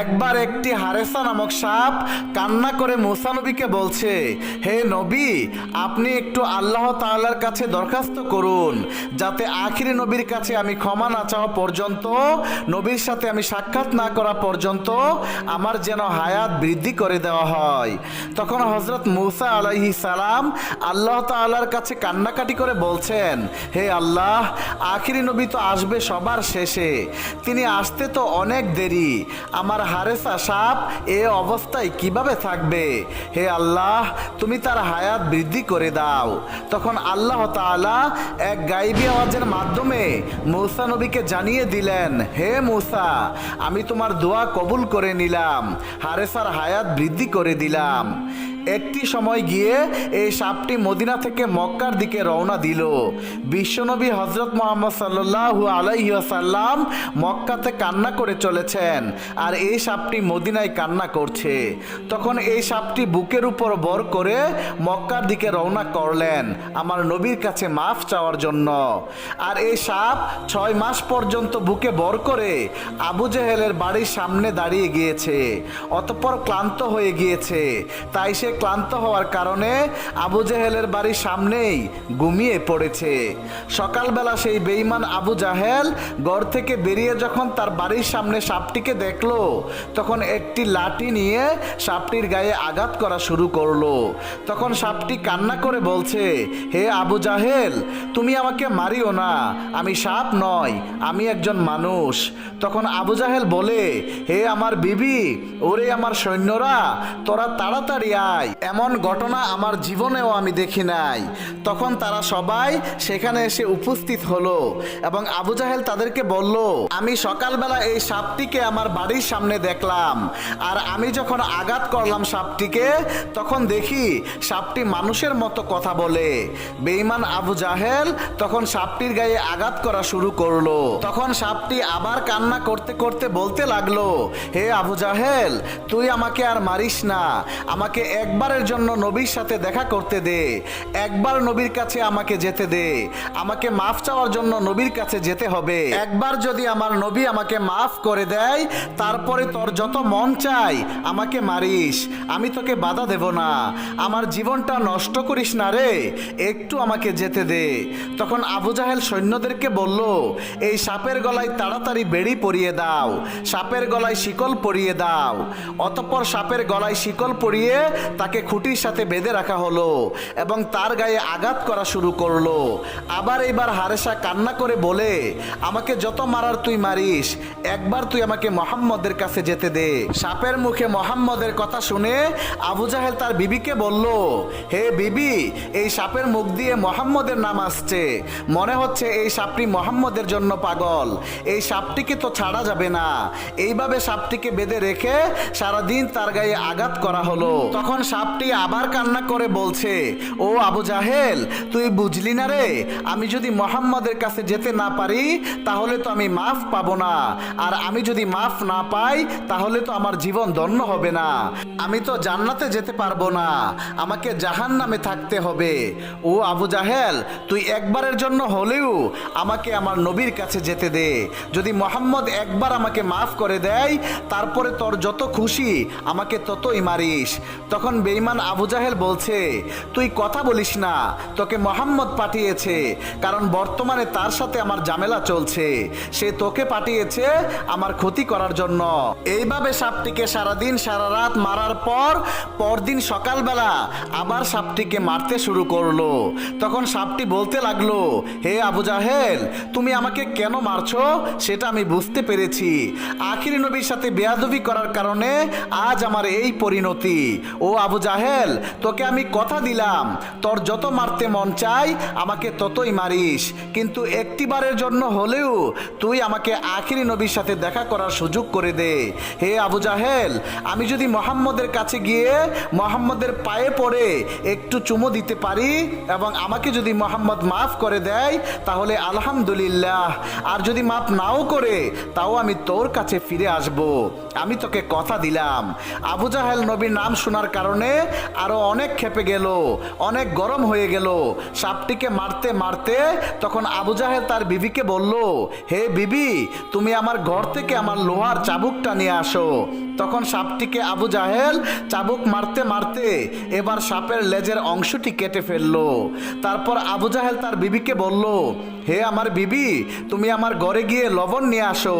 একবার একটি হারেসা নামক সাপ কান্না করে মুসা নবীকে বলছে, হে নবী, আপনি একটু আল্লাহ তাআলার কাছে দরখাস্ত করুন, যাতে আখিরি নবীর কাছে আমি ক্ষমা না চাওয়া পর্যন্ত, নবীর সাথে আমি সাক্ষাৎ না করা পর্যন্ত আমার যেন হায়াত বৃদ্ধি করে দেওয়া হয়। তখন হজরত মুসা আলাইহি সালাম আল্লাহ তাআলার কাছে কান্নাকাটি করে বলছেন, হে আল্লাহ, আখিরি নবী তো আসবে সবার শেষে, তিনি আসতে তো অনেক দেরি, আমার হারেসা সাপ এ অবস্থায় কীভাবে থাকবে? হে আল্লাহ, তুমি তার হায়াত বৃদ্ধি করে দাও। তখন আল্লাহ তালা এক গাইবী আওয়াজের মাধ্যমে মৌসা নবীকে জানিয়ে দিলেন, হে মৌসা, আমি তোমার দোয়া কবুল করে নিলাম। হারেসার হায়াত বৃদ্ধি করে দিলাম। একটি সময় গিয়ে এই সাপটি মদিনা থেকে মক্কার দিকে রওনা দিল। বিশ্বনবী হজরত মোহাম্মদ সাল্লু আলাইসাল্লাম মক্কাতে কান্না করে চলেছেন আর এই সাপটি মদিনায় কান্না করছে। তখন এই সাপটি বুকের উপর বর করে মক্কার দিকে রওনা করলেন আমার নবীর কাছে মাফ চাওয়ার জন্য। আর এই সাপ ছয় মাস পর্যন্ত বুকে বর করে আবু জেহেলের বাড়ির সামনে দাঁড়িয়ে গিয়েছে, অতঃপর ক্লান্ত হয়ে গিয়েছে। তাই সে ক্লান্ত হওয়ার কারণে আবু জেহেলের বাড়ির সামনেই ঘুমিয়ে পড়েছে। সকালবেলা সেই বেইমান আবু জাহেল ঘর থেকে বেরিয়ে যখন তার বাড়ির সামনে সাপটিকে দেখল, তখন একটি লাঠি নিয়ে সাপটির গায়ে আঘাত করা শুরু করল। তখন সাপটি কান্না করে বলছে, হে আবু জাহেল, তুমি আমাকে মারিও না, আমি সাপ নয়, আমি একজন মানুষ। তখন আবু জাহেল বলে, হে আমার বিবি, ওরে আমার সৈন্যরা, তোরা তাড়াতাড়ি আয় এমন ঘটনা আমার জীবনেও আমি দেখি নাই। তখন তারা সবাই সেখানে এসে উপস্থিত হলো এবং আবু জাহেল তাদেরকে বলল, আমি সকালবেলা এই সাপটিকে আমার বাড়ির সামনে দেখলাম। আর আমি যখন আঘাত করলাম সাপটিকে, তখন দেখি সাপটি মানুষের মতো কথা বলে। বেইমান আবু জাহেল তখন সাপটির গায়ে আঘাত করা শুরু করল। তখন সাপটি আবার কান্না করতে করতে বলতে লাগল, হে আবু জাহেল, তুই আমাকে আর মারিস না। আমাকে একবারের জন্য নবীর সাথে দেখা করতে দে। একবার নবীর কাছে আমাকে যেতে দে। আমাকে মাফ চাওয়ার জন্য নবীর কাছে যেতে হবে। একবার যদি আমার নবী আমাকে মাফ করে দেয়, তারপরে তোর যত মন চাই, আমাকে মারিস। আমি তোকে বাধা দেব না। আমার জীবনটা নষ্ট করিস না রে। একটু আমাকে যেতে দে। তখন আবু জাহেল সৈন্যদেরকে বলল, এই সাপের গলায় তাড়াতাড়ি বেড়ি পরিয়ে দাও। সাপের গলায় শিকল পরিয়ে দাও। অতঃপর সাপের গলায় শিকল পরিয়ে তাকে খুঁটির সাথে বেঁধে রাখা হলো এবং তার গায়ে আঘাত করা শুরু করল। আবার এবার হারেসা কান্না করে বলে, আমাকে যত মারার তুই মারিস, একবার তুই আমাকে মোহাম্মদের কাছে যেতে দে। সাপের মুখে মোহাম্মদের কথা শুনে আবু জাহেল তার বিবিকে বলল, হে বিবি, এই সাপের মুখ দিয়ে মোহাম্মদের নাম আসছে। মনে হচ্ছে এই সাপটি মোহাম্মদের জন্য পাগল। এই সাপটিকে তো ছাড়া যাবে না। এইভাবে সাপটিকে বেঁধে রেখে সারাদিন তার গায়ে আঘাত করা হলো। তখন সাপটি আবার কান্না করে বলছে, ও আবু জাহেল, তুই বুঝলি না রে? আমি যদি মোহাম্মদের কাছে যেতে না পারি, তাহলে তো আমি মাফ পাবো না। আর আমি যদি মাফ না পাই, তাহলে তো আমার জীবন ধন্য হবে না। আমি তো জান্নাতে যেতে পারব না। আমাকে জাহান নামে থাকতে হবে। ও আবু জাহেল, তুই একবারের জন্য হলেও আমাকে আমার নবীর কাছে যেতে দে। যদি মোহাম্মদ একবার আমাকে মাফ করে দেয়, তারপরে তোর যত খুশি, আমাকে ততই মারিস। তখন বেইমান আবু জাহেল বলছে, তুই কথা বলিস না, তোকে মোহাম্মদ পাঠিয়েছে, কারণ বর্তমানে তার সাথে আমার ঝামেলা চলছে। সে তোকে পাঠিয়েছে আমার ক্ষতি করার জন্য। এইভাবে সাপটিকে সারাদিন, সারা রাত মারার পর, পরদিন সকালবেলা আবার সাপটিকে মারতে শুরু করল। তখন সাপটি বলতে লাগল, হে আবু জাহেল, তুমি আমাকে কেন মারছো? সেটা আমি বুঝতে পেরেছি। আখিরি নবীর সাথে বেয়াদবি করার কারণে আজ আমার এই পরিণতি। ও আবু জাহেল, তোকে আমি কথা দিলাম। তোর যত মারতে মন চাই, আমাকে ততই মারিস। কিন্তু একটিবারের জন্য হলেও তুই আমাকে আখিরি নবীর সাথে দেখা করার সুযোগ করে দে। হে আবু জাহেল, আমি যদি মোহাম্মদের কাছে গিয়ে মোহাম্মদের পায়ে পড়ে একটু চুমো দিতে পারি এবং আমাকে যদি মোহাম্মদ মাফ করে দেয়, তাহলে আলহামদুলিল্লাহ। আর যদি মাফ নাও করে, তাও আমি তোর কাছে ফিরে আসব। আমি তোকে কথা দিলাম। আবু জাহেল নবীর নাম শোনার কারণে কারণে আরও অনেক খেপে গেল, অনেক গরম হয়ে গেল। সাপটিকে মারতে মারতে তখন আবু জাহেল তার বিবিকে বলল, হে বিবি, তুমি আমার ঘর থেকে আমার লোহার চাবুকটা নিয়ে আসো। তখন সাপটিকে আবু জাহেল চাবুক মারতে মারতে এবার সাপের লেজের অংশটি কেটে ফেলল। তারপর আবু জাহেল তার বিবিকে বলল, হে আমার বিবি, তুমি আমার ঘরে গিয়ে লবণ নিয়ে আসো।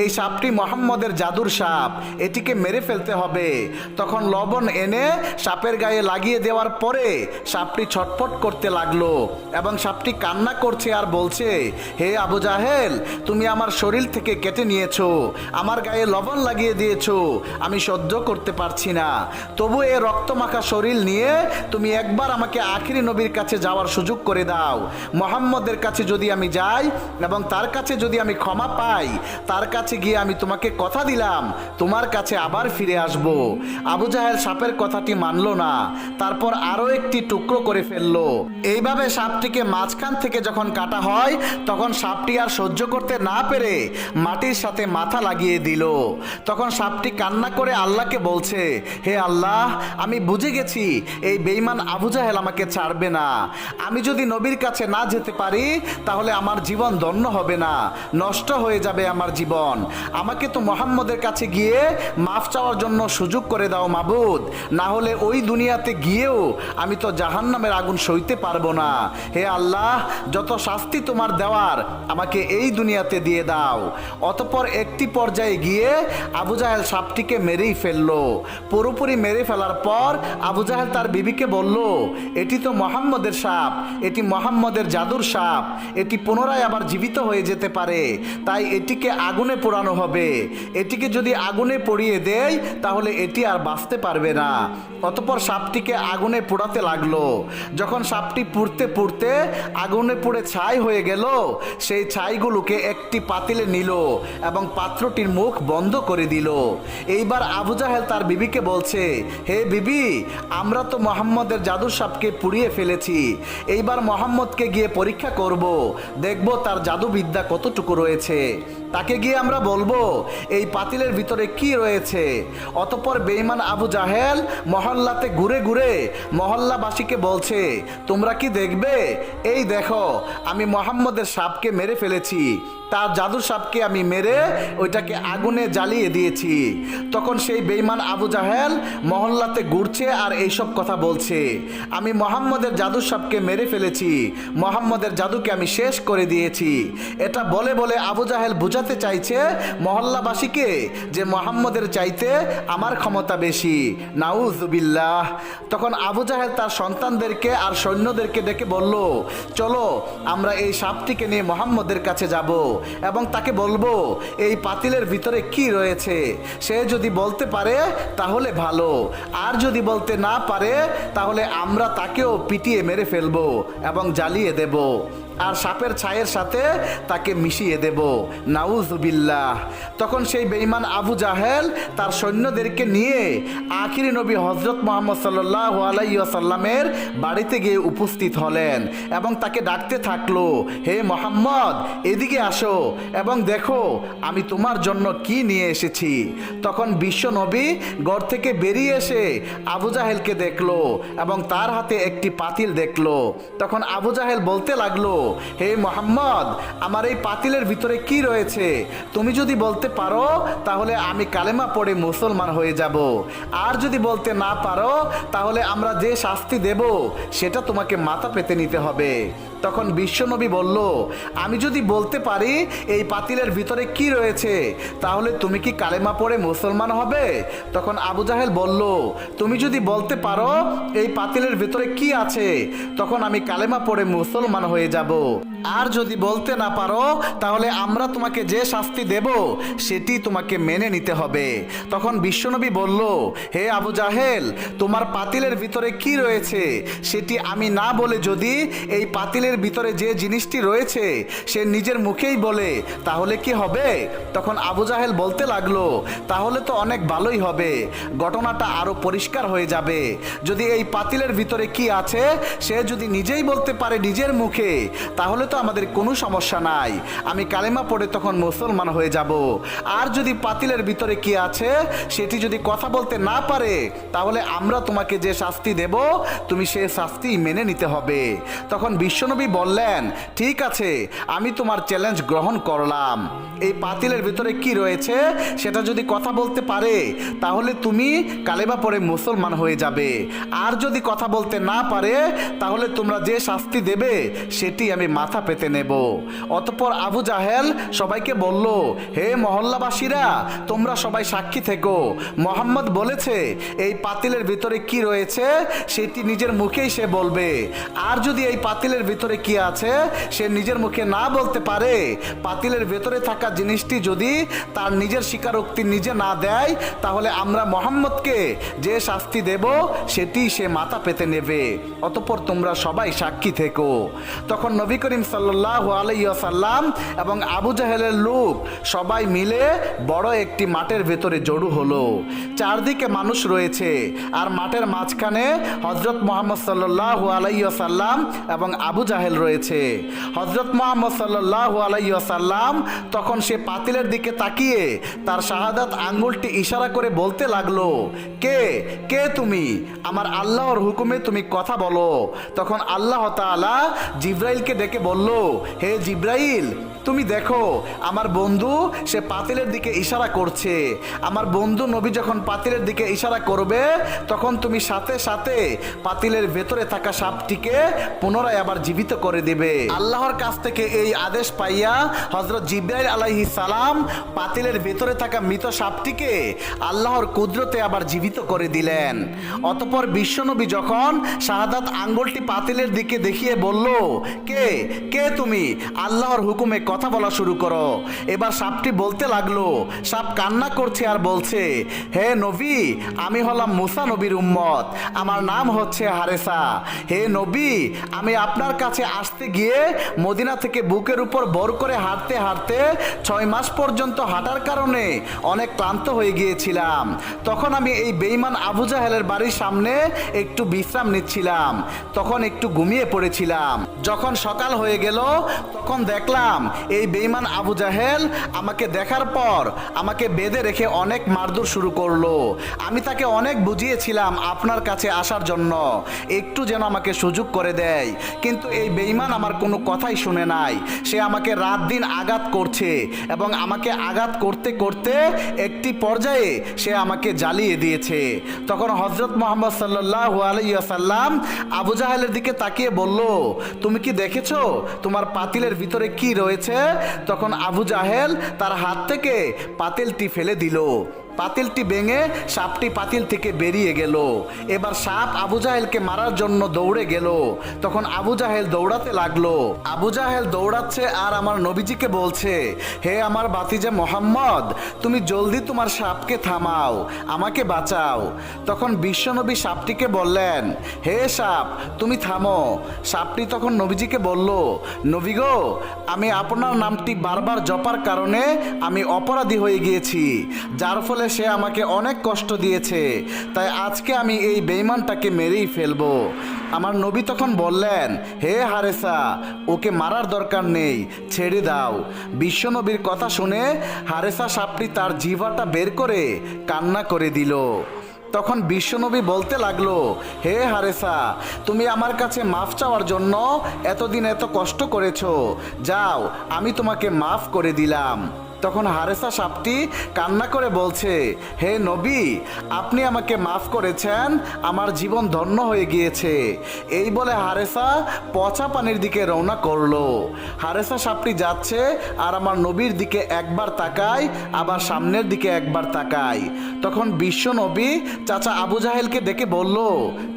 এই সাপটি মোহাম্মদের জাদুর সাপ, এটিকে মেরে ফেলতে হবে। তখন লবণ এনে সাপের গায়ে লাগিয়ে দেওয়ার পরে সাপটি ছটফট করতে লাগল এবং সাপটি কান্না করছে আর বলছে, হে আবু জাহেল, তুমি আমার শরীর থেকে কেটে নিয়েছো, আমার গায়ে লবণ লাগিয়ে দিয়েছ, আমি সহ্য করতে পারছি না। তবু এ রক্তমাখা শরীর নিয়ে তুমি একবার আমাকে আখিরি নবীর কাছে যাওয়ার সুযোগ করে দাও। মোহাম্মদের কাছে যদি আমি যাই এবং তার কাছে যদি আমি ক্ষমা পাই, তার কাছে গিয়ে আমি তোমাকে কথা দিলাম, তোমার কাছে আবার ফিরে আসব। আবু জাহেল সাপের কথাটি মানলো না। তারপর আরও একটি টুকরো করে ফেলল। এইভাবে সাপটিকে মাঝখান থেকে যখন কাটা হয়, তখন সাপটি আর সহ্য করতে না পেরে মাটির সাথে মাথা লাগিয়ে দিল। তখন সাপটি কান্না করে আল্লাহকে বলছে, হে আল্লাহ, আমি বুঝে গেছি, এই বেইমান আবু জাহেল আমাকে ছাড়বে না। আমি যদি নবীর কাছে না যেতে পারি, তাহলে আমার জীবন ধন্য হবে না। নষ্ট হয়ে যাবে আমার জীবন। আমাকে তো মোহাম্মদের কাছে গিয়ে মাফ চাওয়ার জন্য সুযোগ করে দাও মাবুদ। না হলে ওই দুনিয়াতে গিয়েও আমি তো জাহান্নামের আগুন সইতে পারব না। হে আল্লাহ, যত শাস্তি তোমার দেওয়ার, আমাকে এই দুনিয়াতে দিয়ে দাও। অতপর একটি পর্যায়ে গিয়ে আবু জাহেল সাপটিকে মেরেই ফেলল। পুরোপুরি মেরে ফেলার পর আবু জাহেল তার বিবিকে বলল, এটি তো মোহাম্মদের সাপ, এটি মোহাম্মদের জাদুর সাপ, এটি পুনরায় আবার জীবিত হয়ে যেতে পারে, তাই এটিকে আগুনে পোড়ানো হবে। এটিকে যদি আগুনে পড়িয়ে দেয়, তাহলে এটি আর বাঁচতে পারবে না। অতপর সাপটিকে আগুনে পোড়াতে লাগল। যখন সাপটি পুড়তে পুড়তে আগুনে পুড়ে ছাই হয়ে গেল, সেই ছাইগুলোকে একটি পাতিলে নিল এবং পাত্রটির মুখ বন্ধ করে দিল। এইবার আবু জাহেল তার বিবিকে বলছে, হে বিবি, আমরা তো মোহাম্মদের জাদুর সাপকে পুড়িয়ে ফেলেছি। এইবার মোহাম্মদকে গিয়ে পরীক্ষা করব, দেখব তার জাদুবিদ্যা কতটুকু রয়েছে। তাকে গিয়ে আমরা বলব, এই পাতিলের ভিতরে কি রয়েছে? অতপর বেইমান আবু জাহেল মহল্লাতে ঘুরে ঘুরে মহল্লাবাসীকে বলছে, তোমরা কি দেখবে? এই দেখো, আমি মোহাম্মদের সাপকে মেরে ফেলেছি। তার জাদুর সাপকে আমি মেরে ওইটাকে আগুনে জ্বালিয়ে দিয়েছি। তখন সেই বেইমান আবু জাহেল মহল্লাতে ঘুরছে আর এইসব কথা বলছে। আমি মোহাম্মদের জাদুর সাপকে মেরে ফেলেছি। মোহাম্মদের জাদুকে আমি শেষ করে দিয়েছি। এটা বলে বলে আবু জাহেল বুঝাতে চাইছে মহল্লাবাসীকে যে মোহাম্মদের চাইতে আমার ক্ষমতা বেশি। নাউজুবিল্লাহ তখন আবু জাহেল তার সন্তানদেরকে আর সৈন্যদেরকে ডেকে বলল, চলো, আমরা এই সাপটিকে নিয়ে মোহাম্মদের কাছে যাব। এবং তাকে বলব, এই পাতিলের ভিতরে কি রয়েছে? সে যদি বলতে পারে, তাহলে ভালো। আর যদি বলতে না পারে, তাহলে আমরা তাকেও পিটিয়ে মেরে ফেলব এবং জ্বালিয়ে দেব। আর সাপের ছায়ের সাথে তাকে মিশিয়ে দেব। নাউজুবিল্লাহ। তখন সেই বেঈমান আবু জাহেল তার সৈন্যদেরকে নিয়ে আখিরি নবী হজরত মোহাম্মদ সাল্লাহ আলাইসাল্লামের বাড়িতে গিয়ে উপস্থিত হলেন এবং তাকে ডাকতে থাকল, হে মোহাম্মদ, এদিকে আসো এবং দেখো আমি তোমার জন্য কি নিয়ে এসেছি। তখন বিশ্ব নবী গড় থেকে বেরিয়ে এসে আবু জাহেলকে দেখল এবং তার হাতে একটি পাতিল দেখল। তখন আবু জাহেল বলতে লাগল হে মোহাম্মদ, আমার এই পাতিলের ভিতরে কি রয়েছে? তুমি যদি বলতে পারো, তাহলে আমি কালেমা পড়ে মুসলমান হয়ে যাব। আর যদি বলতে না পারো, তাহলে আমরা যে শাস্তি দেব, সেটা তোমাকে মাথা পেতে নিতে হবে। তখন বিশ্বনবী বলল, আমি যদি বলতে পারি এই পাতিলের ভিতরে কি রয়েছে, তাহলে তুমি কি কালেমা পড়ে মুসলমান হবে? তখন আবু জাহেল বলল, তুমি যদি বলতে পারো এই পাতিলের ভিতরে কি আছে, তখন আমি কালেমা পড়ে মুসলমান হয়ে যাব। আর যদি বলতে না পারো, তাহলে আমরা তোমাকে যে শাস্তি দেব, সেটি তোমাকে মেনে নিতে হবে। তখন বিশ্বনবী বলল, হে আবু জাহেল, তোমার পাতিলের ভিতরে কি রয়েছে? সেটি আমি না বলে যদি এই পাতিলের ভিতরে যে জিনিসটি রয়েছে, সে নিজের মুখেই বলে, তাহলে কি হবে? তখন আবু জাহেল বলতে লাগল, তাহলে তো অনেক ভালোই হবে। ঘটনাটা আরও পরিষ্কার হয়ে যাবে। যদি এই পাতিলের ভিতরে কি আছে, সে যদি নিজেই বলতে পারে নিজের মুখে, তাহলে তো আমাদের কোনো সমস্যা নাই। আমি কালেমা পড়ে তখন মুসলমান হয়ে যাব। আর যদি পাতিলের ভিতরে কি আছে, সেটি যদি কথা বলতে না পারে, তাহলে আমরা তোমাকে যে শাস্তি দেব, তুমি সে শাস্তি মেনে নিতে হবে। তখন বিশ্বনবী বললেন, ঠিক আছে, আমি তোমার চ্যালেঞ্জ গ্রহণ করলাম। এই পাতিলের ভিতরে কি রয়েছে, সেটা যদি কথা বলতে পারে, তাহলে তুমি কালেবা পরে মুসলমান হয়ে যাবে। আর যদি কথা বলতে না পারে, তাহলে তোমরা যে শাস্তি দেবে, সেটি আমি মাথা পেতে নেব। অতপর আবু জাহেল সবাইকে বলল, হে মহল্লাবাসীরা, তোমরা সবাই সাক্ষী থেকো। মোহাম্মদ বলেছে, এই পাতিলের ভিতরে কি রয়েছে, সেটি নিজের মুখেই সে বলবে। আর যদি এই পাতিলের ভিতরে কি আছে, সে নিজের মুখে না বলতে পারে। পাতিলের ভেতরে থাকা জিনিসটি যদি তার নিজের স্বীকারোক্তি নিজে না দেয়, তাহলে আমরা মোহাম্মদকে যে শাস্তি দেব সেটি সে মাথা পেতে নেবে। অতপর তোমরা সবাই সাক্ষী থেকো। তখন নবী করিম সাল্লাহ আলাইসাল্লাম এবং আবু জাহেলের লোক সবাই মিলে বড় একটি মাঠের ভেতরে জড়ো হলো। চারদিকে মানুষ রয়েছে আর মাঠের মাঝখানে হজরত মোহাম্মদ সাল্লাহ আলাইসাল্লাম এবং আবু জাহেল রয়েছে। হজরত মোহাম্মদ সাল্লাহ আলাইসাল্লাম তখন সে পাতিলের দিকে তাকিয়ে তার শাহাদাত আঙ্গুলটি ইশারা করে বলতে লাগল, কে? কে তুমি? আমার আল্লাহর হুকুমে তুমি কথা বলো। তখন আল্লাহ তাআলা জিব্রাইলকে ডেকে বলল হে জিব্রাইল তুমি দেখো, আমার বন্ধু, সে পাতিলের দিকে ইশারা করছে। আমার বন্ধু নবী যখন পাতিলের দিকে ইশারা করবে, তখন তুমি সাথে সাথে পাতিলের ভেতরে থাকা সাপটিকে পুনরায় আবার জীবিত করে দিবে। আল্লাহর কাছ থেকে এই আদেশ পাইয়া হজরত জিব্রাইল আলাইহি সালাম পাতিলের ভেতরে থাকা মৃত সাপটিকে আল্লাহর কুদরতে আবার জীবিত করে দিলেন। অতপর বিশ্বনবী যখন শাহাদাত আঙ্গুলটি পাতিলের দিকে দেখিয়ে বলল, কে? কে তুমি? আল্লাহর হুকুমে কথা বলা শুরু করো। এবার সাপটি বলতে লাগল, সাপ কান্না করছে আর বলছে, হে নবী, আমি হলাম মুসা নবীর উম্মত, আমার নাম হচ্ছে হারেসা। হে নবী, আমি আপনার কাছে আসতে গিয়ে মদিনা থেকে বুকের উপর বর করে হাঁটতে হাঁটতে ছয় মাস পর্যন্ত হাঁটার কারণে অনেক ক্লান্ত হয়ে গিয়েছিলাম। তখন আমি এই বেইমান আবু জাহেলের বাড়ির সামনে একটু বিশ্রাম নিচ্ছিলাম, তখন একটু ঘুমিয়ে পড়েছিলাম। যখন সকাল হয়ে গেল, তখন দেখলাম এই বেইমান আবু জাহেল আমাকে দেখার পর আমাকে বেঁধে রেখে অনেক মারধর শুরু করল। আমি তাকে অনেক বুঝিয়েছিলাম আপনার কাছে আসার জন্য। একটু যেন আমাকে সুযোগ করে দেয়। কিন্তু এই বেইমান আমার কোনো কথাই শুনে নাই। সে আমাকে রাত দিন আঘাত করছে এবং আমাকে আঘাত করতে করতে একটি পর্যায়ে সে আমাকে জ্বালিয়ে দিয়েছে। তখন হজরত মোহাম্মদ সাল্লাহ আলাইসাল্লাম আবু জাহেলের দিকে তাকিয়ে বলল, তুমি কি দেখেছ? তোমার পাতিলের ভিতরে কি রয়েছে? তখন আবু জাহেল তার হাত থেকে পাতিলটি ফেলে দিল। পাতিলটি ভেঙে সাপটি পাতিল থেকে বেরিয়ে গেল। এবার সাপ আবু জাহেলকে মারার জন্য দৌড়ে গেল। তখন আবু জাহেল দৌড়াতে লাগল। আবু জাহেল দৌড়াচ্ছে আর আমার নবীজিকে বলছে, হে আমার বাতিজা মোহাম্মদ, তুমি জলদি তোমার সাপকে থামাও, আমাকে বাঁচাও। তখন বিশ্বনবী সাপটিকে বললেন, হে সাপ, তুমি থামো। সাপটি তখন নবীজিকে বলল, নবী গো, আমি আপনার নামটি বারবার জপার কারণে আমি অপরাধী হয়ে গিয়েছি। যার ফলে সে আমাকে অনেক কষ্ট দিয়েছে। তাই আজকে আমি এই বেইমানটাকে মেরেই ফেলব। আমার নবী তখন বললেন, হে হারেসা, ওকে মারার দরকার নেই, ছেড়ে দাও। বিশ্বনবীর কথা শুনে হারেসা সাপটি তার জিভাটা বের করে কান্না করে দিল। তখন বিশ্বনবী বলতে লাগল, হে হারেসা, তুমি আমার কাছে মাফ চাওয়ার জন্য এতদিন এত কষ্ট করেছ। যাও, আমি তোমাকে মাফ করে দিলাম। তখন হারেসা সাপটি কান্না করে বলছে, হে নবী, আপনি আমাকে মাফ করেছেন, আমার জীবন ধন্য হয়ে গিয়েছে। এই বলে হারেসা পচা পানির দিকে রওনা করল। হারেসা সাপটি যাচ্ছে আর আমার নবীর দিকে একবার তাকায়, আবার সামনের দিকে একবার তাকায়। তখন বিশ্ব নবী চাচা আবু জাহেলকে ডেকে বলল,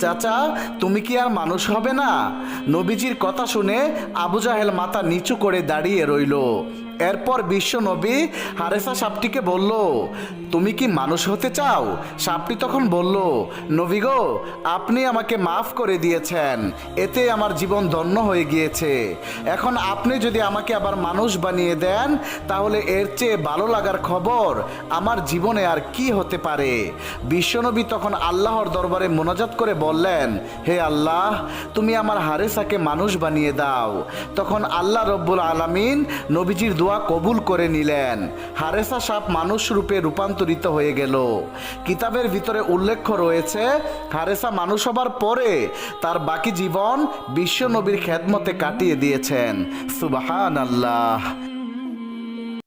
চাচা, তুমি কি আর মানুষ হবে না? নবীজির কথা শুনে আবু জাহেল মাথা নিচু করে দাঁড়িয়ে রইল। এরপর বিশ্ব নবী হারেসা সাপটিকে বলল, তুমি কি মানুষ হতে চাও? সাপটি তখন বলল, নবী গো, আপনি আমাকে মাফ করে দিয়েছেন। এতে আমার জীবন ধন্য হয়ে গিয়েছে। এখন আপনি যদি আমাকে আবার মানুষ বানিয়ে দেন, তাহলে এর চেয়ে ভালো লাগার খবর আমার জীবনে আর কি হতে পারে? বিশ্বনবী তখন আল্লাহর দরবারে মোনাজাত করে বললেন, হে আল্লাহ, তুমি আমার হারেসাকে মানুষ বানিয়ে দাও। তখন আল্লাহ রব্বুল আলামিন নবীজির দোয়া কবুল করে নিলেন। হারেসা সাপ মানুষ রূপে রূপান্তরিত হয়ে গেল। কিতাবের ভিতরে উল্লেখ রয়েছে, হারেসা মানুষ হবার পরে তার বাকি জীবন বিশ্বনবীর নবীর খেদমতে কাটিয়ে দিয়েছেন। সুবাহান আল্লাহ